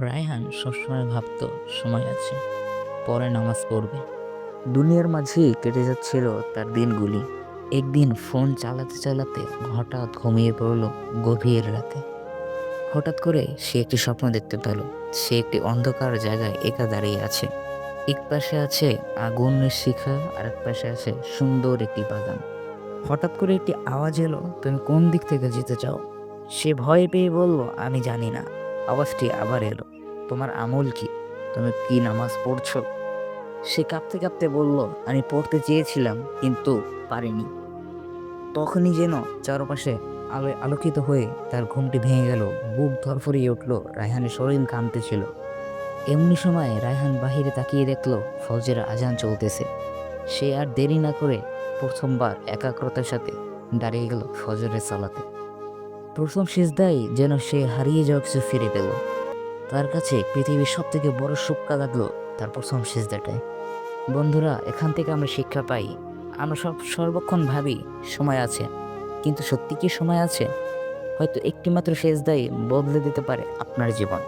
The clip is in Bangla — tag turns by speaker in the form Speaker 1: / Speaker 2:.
Speaker 1: রায়হান সবসময় ভাবতো, সময় আছে, পরে নামাজ পড়বে। দুনিয়ার মাঝেই কেটে যাচ্ছিল তার দিনগুলি। একদিন ফোন চালাতে চালাতে হঠাৎ ঘুমিয়ে পড়ল গভীর রাতে। হঠাৎ করে সে একটি স্বপ্ন দেখতে পেল। সে একটি অন্ধকার জায়গায় একা দাঁড়িয়ে আছে। এক পাশে আছে আগুনের শিখা আর এক পাশে আছে সুন্দর একটি বাগান। হঠাৎ করে একটি আওয়াজ এলো, তুমি কোন দিক থেকে যেতে চাও? সে ভয় পেয়ে বলল, আমি জানি না। আওয়াজটি আবার এলো। তোমার আমল কি? তুমি কি নামাজ পড়ছো? সে কাঁপতে কাঁপতে বলল, আমি পড়তে চেয়েছিলাম, কিন্তু পারিনি। তখনই যেন চারপাশে আলোয় আলোকিত হয়ে তার ঘুমটি ভেঙে গেল। বুক ধরফরিয়ে উঠল, রায়হানের শরীর কাঁপতেছিল এমনি সময় রায়হান বাহিরে তাকিয়ে দেখল, ফজরের আজান চলতেছে। সে আর দেরি না করে প্রথমবার একাগ্রতার সাথে দাঁড়িয়ে গেল ফজরের সালাতে। প্রথম সিজদাই যেন সে হারিয়ে যাওয়া কিছু ফিরে পেল। তার কাছে পৃথিবীর সব থেকে বড় সুক্কা লাগল তার প্রথম সিজদাটায় বন্ধুরা, এখান থেকে আমরা শিক্ষা পাই, আমরা সব সর্বক্ষণ ভাবি সময় আছে। কিন্তু সত্যি কি সময় আছে? হয়তো একটি মাত্র সেজদাই বদলে দিতে পারে আপনার জীবন।